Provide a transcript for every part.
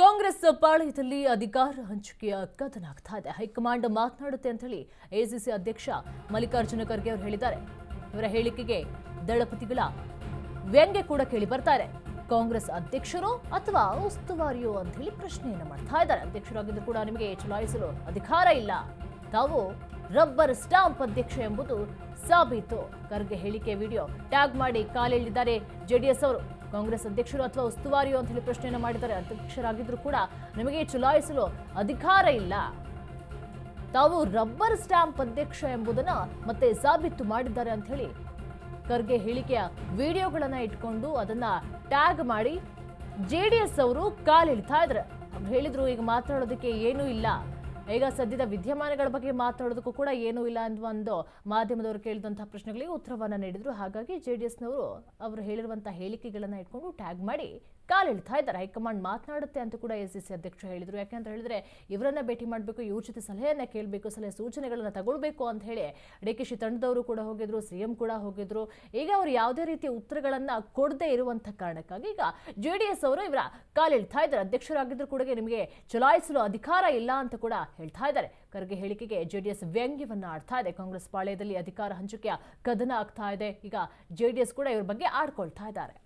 ಕಾಂಗ್ರೆಸ್ ಪಾಳಯದಲ್ಲಿ ಅಧಿಕಾರ ಹಂಚಿಕೆಯ ಕದನಾಗ್ತಾ ಇದೆ. ಹೈಕಮಾಂಡ್ ಮಾತನಾಡುತ್ತೆ ಅಂತ ಹೇಳಿ ಎಸಿಸಿ ಅಧ್ಯಕ್ಷ ಮಲ್ಲಿಕಾರ್ಜುನ ಖರ್ಗೆ ಅವರು ಹೇಳಿದ್ದಾರೆ. ಇವರ ಹೇಳಿಕೆಗೆ ದಳಪತಿಗಳ ವ್ಯಂಗ್ಯ ಕೂಡ ಕೇಳಿ ಬರ್ತಾರೆ ಕಾಂಗ್ರೆಸ್ ಅಧ್ಯಕ್ಷರು ಅಥವಾ ಉಸ್ತುವಾರಿಯೋ ಅಂತ ಹೇಳಿ ಪ್ರಶ್ನೆಯನ್ನ ಮಾಡ್ತಾ ಇದ್ದಾರೆ. ಅಧ್ಯಕ್ಷರಾಗಿದ್ದು ಕೂಡ ನಿಮಗೆ ಚಲಾಯಿಸಲು ಅಧಿಕಾರ ಇಲ್ಲ. ತಾವು ರಬ್ಬರ್ ಸ್ಟಾಂಪ್ ಅಧ್ಯಕ್ಷ ಎಂಬುದು ಸಾಬೀತು. ಖರ್ಗೆ ಹೇಳಿಕೆ ವಿಡಿಯೋ ಟ್ಯಾಗ್ ಮಾಡಿ ಕಾಲೆಳೆದಿದ್ದಾರೆ ಜೆಡಿಎಸ್ ಅವರು. ಕಾಂಗ್ರೆಸ್ ಅಧ್ಯಕ್ಷರು ಅಥವಾ ಉಸ್ತುವಾರಿಯೋ ಅಂತ ಹೇಳಿ ಪ್ರಶ್ನೆಯನ್ನು ಮಾಡಿದ್ದಾರೆ. ಅಧ್ಯಕ್ಷರಾಗಿದ್ದರೂ ಕೂಡ ನಿಮಗೆ ಚಲಾಯಿಸಲು ಅಧಿಕಾರ ಇಲ್ಲ. ತಾವು ರಬ್ಬರ್ ಸ್ಟಾಂಪ್ ಅಧ್ಯಕ್ಷ ಎಂಬುದನ್ನು ಮತ್ತೆ ಸಾಬೀತು ಮಾಡಿದ್ದಾರೆ ಅಂತ ಹೇಳಿ ಖರ್ಗೆ ಹೇಳಿಕೆಯ ವಿಡಿಯೋಗಳನ್ನು ಇಟ್ಕೊಂಡು ಅದನ್ನ ಟ್ಯಾಗ್ ಮಾಡಿ ಜೆ ಡಿ ಎಸ್ ಅವರು ಕಾಲಿಡ್ತಾ ಇದ್ರು ಅವ್ರು ಹೇಳಿದ್ರು, ಈಗ ಮಾತಾಡೋದಕ್ಕೆ ಏನೂ ಇಲ್ಲ. ಈಗ ಸದ್ಯದ ವಿದ್ಯಮಾನಗಳ ಬಗ್ಗೆ ಮಾತಾಡೋದಕ್ಕೂ ಕೂಡ ಏನೂ ಇಲ್ಲ ಅಂತ ಒಂದು ಮಾಧ್ಯಮದವರು ಕೇಳಿದಂತಹ ಪ್ರಶ್ನೆಗಳಿಗೆ ಉತ್ತರವನ್ನು ನೀಡಿದ್ರು. ಹಾಗಾಗಿ ಜೆ ಡಿ ಎಸ್ನವರು ಅವರು ಹೇಳಿರುವಂತಹ ಹೇಳಿಕೆಗಳನ್ನು ಇಟ್ಕೊಂಡು ಟ್ಯಾಗ್ ಮಾಡಿ ಕಾಲಿಡ್ತಾ ಇದ್ದಾರೆ. ಹೈಕಮಾಂಡ್ ಮಾತನಾಡುತ್ತೆ ಅಂತ ಕೂಡ ಎಸ್ ಸಿ ಅಧ್ಯಕ್ಷ ಹೇಳಿದರು ಯಾಕೆಂತ ಹೇಳಿದ್ರೆ ಇವರನ್ನ ಭೇಟಿ ಮಾಡಬೇಕು ಯೋಚಿತ ಸಲಹೆಯನ್ನು ಕೇಳಬೇಕು, ಸಲಹೆ ಸೂಚನೆಗಳನ್ನು ತಗೊಳ್ಬೇಕು ಅಂತ ಹೇಳಿ ಡಿ ಕೆ ತಂಡದವರು ಕೂಡ ಹೋಗಿದ್ರು ಸಿಎಂ ಕೂಡ ಹೋಗಿದ್ರು. ಈಗ ಅವರು ಯಾವುದೇ ರೀತಿಯ ಉತ್ತರಗಳನ್ನು ಕೊಡದೇ ಇರುವಂಥ ಕಾರಣಕ್ಕಾಗಿ ಈಗ ಜೆ ಡಿ ಎಸ್ ಅವರು ಇವರ ಕಾಲಿಡ್ತಾ ಇದ್ದಾರೆ. ಅಧ್ಯಕ್ಷರಾಗಿದ್ದರೂ ಕೂಡ ನಿಮಗೆ ಚಲಾಯಿಸಲು ಅಧಿಕಾರ ಇಲ್ಲ ಅಂತ ಕೂಡ ಹೇಳ್ತಾ ಇದ್ದಾರೆ. ಖರ್ಗೆ ಹೇಳಿಕೆಗೆ ಜೆ ಡಿ ಎಸ್ ವ್ಯಂಗ್ಯವನ್ನು ಆಡ್ತಾ ಇದೆ. ಕಾಂಗ್ರೆಸ್ ಪಾಳ್ಯದಲ್ಲಿ ಅಧಿಕಾರ ಹಂಚಿಕೆಯ ಕದನ ಆಗ್ತಾ ಇದೆ. ಈಗ ಜೆಡಿಎಸ್ ಕೂಡ ಇವ್ರ ಬಗ್ಗೆ ಆಡ್ಕೊಳ್ತಾ ಇದ್ದಾರೆ.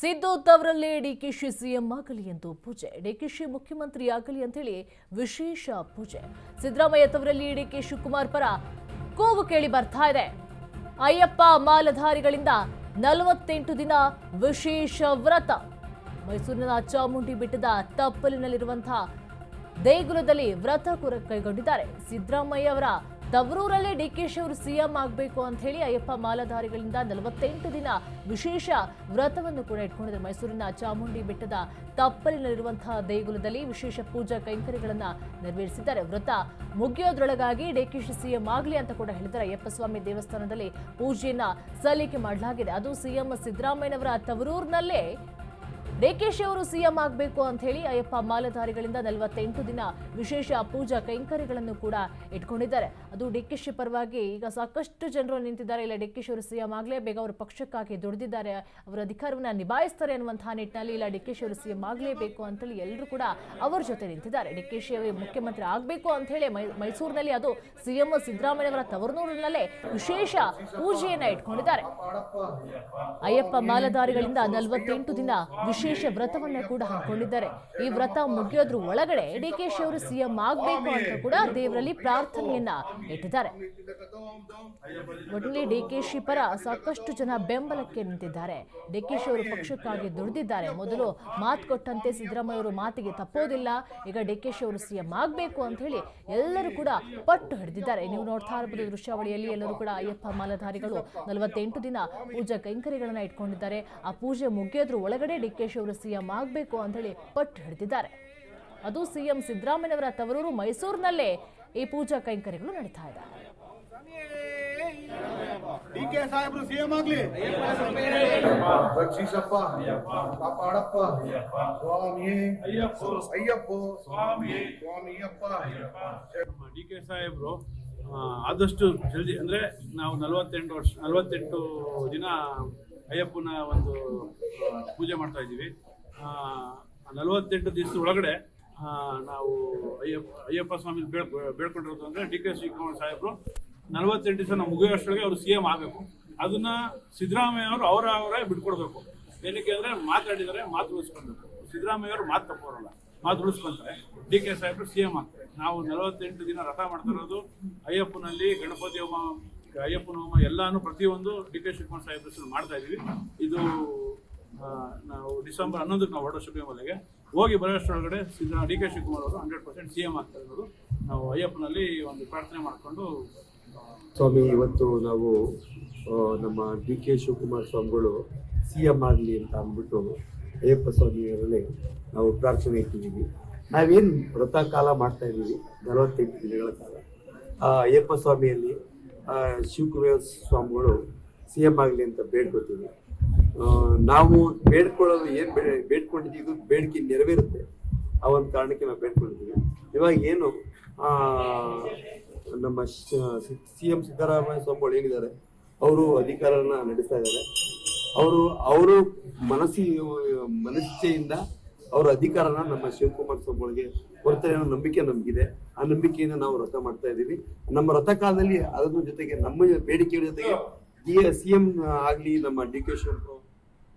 ಸಿದ್ದು ತವರಲ್ಲೇ ಡಿಕೆಶಿ ಸಿಎಂ ಆಗಲಿ ಎಂದು ಪೂಜೆ. ಡಿಕೆಶಿ ಮುಖ್ಯಮಂತ್ರಿ ಆಗಲಿ ಅಂತೇಳಿ ವಿಶೇಷ ಪೂಜೆ. ಸಿದ್ದರಾಮಯ್ಯ ತವರಲ್ಲಿ ಡಿಕೆ ಶಿವಕುಮಾರ್ ಪರ ಕೂಗು ಕೇಳಿ ಬರ್ತಾ ಇದೆ. ಅಯ್ಯಪ್ಪ ಮಾಲಧಾರಿಗಳಿಂದ ನಲವತ್ತೆಂಟು ದಿನ ವಿಶೇಷ ವ್ರತ. ಮೈಸೂರಿನ ಚಾಮುಂಡಿ ಬೆಟ್ಟದ ತಪ್ಪಲಿನಲ್ಲಿರುವಂತಹ ದೇಗುಲದಲ್ಲಿ ವ್ರತ ಕೈಗೊಂಡಿದ್ದಾರೆ. ಸಿದ್ದರಾಮಯ್ಯ ಅವರ ತವರೂರಲ್ಲೇ ಶಿ ಅವರು ಸಿಎಂ ಆಗಬೇಕು ಅಂತ ಹೇಳಿ ಅಯ್ಯಪ್ಪ ಮಾಲಾಧಾರಿಗಳಿಂದ ನಲವತ್ತೆಂಟು ದಿನ ವಿಶೇಷ ವ್ರತವನ್ನು ಕೂಡ ಇಟ್ಕೊಂಡಿದ್ದಾರೆ. ಮೈಸೂರಿನ ಚಾಮುಂಡಿ ಬೆಟ್ಟದ ತಪ್ಪಲಿನಲ್ಲಿರುವಂತಹ ದೇಗುಲದಲ್ಲಿ ವಿಶೇಷ ಪೂಜಾ ಕೈಂಕರ್ಯಗಳನ್ನು ನೆರವೇರಿಸಿದ್ದಾರೆ. ವ್ರತ ಮುಗಿಯೋದ್ರೊಳಗಾಗಿ ಡಿಕೆಶಿ ಸಿಎಂ ಆಗಲಿ ಅಂತ ಕೂಡ ಹೇಳಿದ್ದಾರೆ. ಅಯ್ಯಪ್ಪ ಸ್ವಾಮಿ ದೇವಸ್ಥಾನದಲ್ಲಿ ಪೂಜೆಯನ್ನ ಸಲ್ಲಿಕೆ ಮಾಡಲಾಗಿದೆ. ಅದು ಸಿಎಂ ಸಿದ್ದರಾಮಯ್ಯನವರ ತವರೂರಿನಲ್ಲೇ ಡಿಕೆಶಿ ಅವರು ಸಿಎಂ ಆಗಬೇಕು ಅಂತ ಹೇಳಿ ಅಯ್ಯಪ್ಪ ಮಾಲಧಾರಿಗಳಿಂದ ನಲವತ್ತೆಂಟು ದಿನ ವಿಶೇಷ ಪೂಜಾ ಕೈಂಕರ್ಯಗಳನ್ನು ಕೂಡ ಇಟ್ಕೊಂಡಿದ್ದಾರೆ. ಅದು ಡಿಕೆಶಿ ಪರವಾಗಿ ಈಗ ಸಾಕಷ್ಟು ಜನರು ನಿಂತಿದ್ದಾರೆ. ಇಲ್ಲ ಡಿಕೆಶಿ ಅವರು ಸಿಎಂ ಆಗಲೇ ಬೇಗ ಅವರು ಪಕ್ಷಕ್ಕಾಗಿ ದುಡಿದಿದ್ದಾರೆ. ಅವರ ಅಧಿಕಾರವನ್ನು ನಿಭಾಯಿಸ್ತಾರೆ ಅನ್ನುವಂತಹ ನಿಟ್ಟಿನಲ್ಲಿ ಇಲ್ಲ ಡಿಕೆಶಿ ಅವರು ಸಿಎಂ ಆಗಲೇಬೇಕು ಅಂತೇಳಿ ಎಲ್ಲರೂ ಕೂಡ ಅವರ ಜೊತೆ ನಿಂತಿದ್ದಾರೆ. ಡಿಕೆಶಿ ಅವರು ಮುಖ್ಯಮಂತ್ರಿ ಆಗಬೇಕು ಅಂತ ಹೇಳಿ ಮೈಸೂರಿನಲ್ಲಿ ಅದು ಸಿಎಂ ಸಿದ್ದರಾಮಯ್ಯ ಅವರ ತವರನೂರಿನಲ್ಲೇ ವಿಶೇಷ ಪೂಜೆಯನ್ನ ಇಟ್ಕೊಂಡಿದ್ದಾರೆ. ಅಯ್ಯಪ್ಪ ಮಾಲಧಾರಿಗಳಿಂದ ನಲವತ್ತೆಂಟು ದಿನ ವಿಶೇಷ ವ್ರತವನ್ನ ಕೂಡ ಹಾಕೊಂಡಿದ್ದಾರೆ. ಈ ವ್ರತ ಮುಗಿಯೋದ್ರ ಒಳಗಡೆ ಡಿಕೆಶಿ ಅವರು ಸಿಎಂ ಆಗಬೇಕು ಅಂತ ಕೂಡ ದೇವರಲ್ಲಿ ಪ್ರಾರ್ಥನೆಯನ್ನ ಇಟ್ಟಿದ್ದಾರೆ. ಒಟ್ಟಿನಲ್ಲಿ ಡಿಕೆಶಿ ಪರ ಸಾಕಷ್ಟು ಜನ ಬೆಂಬಲಕ್ಕೆ ನಿಂತಿದ್ದಾರೆ. ಡಿಕೆಶಿ ಅವರು ಪಕ್ಷಕ್ಕಾಗಿ ದುಡಿದಿದ್ದಾರೆ. ಮೊದಲು ಮಾತು ಕೊಟ್ಟಂತೆ ಸಿದ್ದರಾಮಯ್ಯ ಅವರು ಮಾತಿಗೆ ತಪ್ಪೋದಿಲ್ಲ. ಈಗ ಡಿಕೆಶಿ ಅವರು ಸಿಎಂ ಆಗಬೇಕು ಅಂತ ಹೇಳಿ ಎಲ್ಲರೂ ಕೂಡ ಪಟ್ಟು ಹಿಡಿದಿದ್ದಾರೆ. ನೀವು ನೋಡ್ತಾ ಇರಬಹುದು ದೃಶ್ಯಾವಳಿಯಲ್ಲಿ ಎಲ್ಲರೂ ಕೂಡ ಅಯ್ಯಪ್ಪ ಮಾಲಧಾರಿಗಳು ನಲವತ್ತೆಂಟು ದಿನ ಪೂಜಾ ಕೈಂಕರ್ಯಗಳನ್ನ ಇಟ್ಕೊಂಡಿದ್ದಾರೆ. ಆ ಪೂಜೆ ಮುಗಿಯೋದ್ರ ಒಳಗಡೆ ಡಿಕೆಶಿ ಅವರು ಸಿಎಂ ಆಗಬೇಕು ಅಂತ ಹೇಳಿ ಪಟ್ಟು ಹಿಡಿದಿದ್ದಾರೆ. ಅದು ಸಿಎಂ ಸಿದ್ದರಾಮಯ್ಯನವರ ತವರೂರು ಮೈಸೂರಿನಲ್ಲೇ ಈ ಪೂಜಾ ಕೈಂಕರ್ಯಗಳು ನಡೀತಾ ಇದೆ. ಡಿ ಕೆ ಸಾಹೇಬ್ರು ಆದಷ್ಟು ಜಲ್ದಿ ಅಂದ್ರೆ ನಾವು ನಲವತ್ತೆಂಟು ವರ್ಷ ನಲವತ್ತೆಂಟು ದಿನ ಅಯ್ಯಪ್ಪನ ಒಂದು ಪೂಜೆ ಮಾಡ್ತಾ ಇದ್ದೀವಿ. ನಲವತ್ತೆಂಟು ದಿವಸದ ಒಳಗಡೆ ನಾವು ಅಯ್ಯಪ್ಪ ಅಯ್ಯಪ್ಪ ಸ್ವಾಮಿ ಬೇಳ್ ಬೇಡ್ಕೊಂಡಿರೋದು ಅಂದರೆ ಡಿ ಕೆ ಶಿವಕುಮಾರ್ ಸಾಹೇಬರು ನಲವತ್ತೆಂಟು ದಿವಸ ನಾವು ಮುಗಿಯೋಷ್ಟೊಳಗೆ ಅವರು ಸಿ ಎಂ ಆಗಬೇಕು. ಅದನ್ನ ಸಿದ್ದರಾಮಯ್ಯ ಅವರು ಅವರ ಅವರೇ ಬಿಟ್ಕೊಡ್ಬೇಕು. ಏನಕ್ಕೆ ಅಂದರೆ ಮಾತಾಡಿದರೆ ಮಾತು ಉಳಿಸ್ಕೊಳ್ಬೇಕು. ಸಿದ್ದರಾಮಯ್ಯ ಅವರು ಮಾತು ತಪ್ಪೋರಲ್ಲ, ಮಾತು ಉಳಿಸ್ಕೊಂತಾರೆ. ಡಿ ಕೆ ಸಾಹೇಬರು ಸಿ ಎಂ ಆಗ್ತಾರೆ. ನಾವು ನಲವತ್ತೆಂಟು ದಿನ ರಥ ಮಾಡ್ತಾ ಇರೋದು ಅಯ್ಯಪ್ಪನಲ್ಲಿ, ಗಣಪತಿ ಹೋಮ ಅಯ್ಯಪ್ಪನ ಹೋಮ ಎಲ್ಲಾನು ಪ್ರತಿಯೊಂದು ಡಿ ಕೆ ಶಿವಕುಮಾರ್ ಸಾಹೇಬ್ ಹೆಸರು ಮಾಡ್ತಾ ಇದೀವಿ. ಇದು ನಾವು ಡಿಸೆಂಬರ್ ಹನ್ನೊಂದಕ್ಕೆ ನಾವು ಹೊರಡೋ ಶಬರಿಮಲೆಗೆ ಹೋಗಿ ಬರೋಷ್ಟರೊಳಗಡೆ ಸಿದ್ದ ಡಿ ಕೆ ಶಿವಕುಮಾರ್ ಅವರು ಹಂಡ್ರೆಡ್ ಪರ್ಸೆಂಟ್ ಸಿ ಎಂ ಆಗ್ತಾ ಇರೋದು ನಾವು ಅಯ್ಯಪ್ಪನಲ್ಲಿ ಒಂದು ಪ್ರಾರ್ಥನೆ ಮಾಡಿಕೊಂಡು ಸ್ವಾಮಿ, ಇವತ್ತು ನಾವು ನಮ್ಮ ಡಿ ಕೆ ಶಿವಕುಮಾರ್ ಸ್ವಾಮಿಗಳು ಸಿ ಎಂ ಆಗಲಿ ಅಂತ ಅಂದ್ಬಿಟ್ಟು ಅಯ್ಯಪ್ಪ ಸ್ವಾಮಿಯವರಲ್ಲಿ ನಾವು ಪ್ರಾರ್ಥನೆ ಇಟ್ಟಿದ್ದೀವಿ. ನಾವೇನು ವ್ರತ ಕಾಲ ಮಾಡ್ತಾ ಇದ್ದೀವಿ, ನಲವತ್ತೆಂಟು ದಿನಗಳ ಕಾಲ. ಆ, ಅಯ್ಯಪ್ಪ ಸ್ವಾಮಿಯಲ್ಲಿ ಶಿವಕುಮಾರ ಸ್ವಾಮಿಗಳು ಸಿ ಎಂ ಆಗಲಿ ಅಂತ ಬೇಡ್ಕೊತೀವಿ. ನಾವು ಬೇಡ್ಕೊಳ್ಳೋದು ಏನು ಬೇ, ಬೇಡ್ಕೊಂಡಿದ್ದೀವಿ ಬೇಡಿಕೆ ನೆರವೇರುತ್ತೆ. ಆ ಒಂದು ಕಾರಣಕ್ಕೆ ನಾವು ಬೇಡ್ಕೊಂಡಿದ್ದೀವಿ. ಇವಾಗ ಏನು ನಮ್ಮ ಸಿ ಎಂ ಸಿದ್ದರಾಮಯ್ಯ ಸ್ವಾಮಿಗಳು ಹೇಗಿದ್ದಾರೆ ಅವರು ಅಧಿಕಾರನ ನಡೆಸ್ತಾ ಇದ್ದಾರೆ. ಅವರು ಅವರು ಮನಸ್ಸಿ ಮನಸ್ಸೆಯಿಂದ ಅವರ ಅಧಿಕಾರನ ನಮ್ಮ ಶಿವಕುಮಾರ್ ಸ್ವಾಮಿಗಳಿಗೆ ಕೊಡ್ತಾರೆ ಅನ್ನೋ ನಂಬಿಕೆ ನಮಗಿದೆ. ಆ ನಂಬಿಕೆಯಿಂದ ನಾವು ರಥ ಮಾಡ್ತಾ ಇದ್ದೀವಿ. ನಮ್ಮ ರಥ ಕಾಲದಲ್ಲಿ ಅದ್ರ ಜೊತೆಗೆ ನಮ್ಮ ಬೇಡಿಕೆಯ ಜೊತೆಗೆ ಸಿ ಎಂ ಆಗ್ಲಿ ನಮ್ಮ ಡಿ ಕೆ ಶಿವಕುಮಾರ್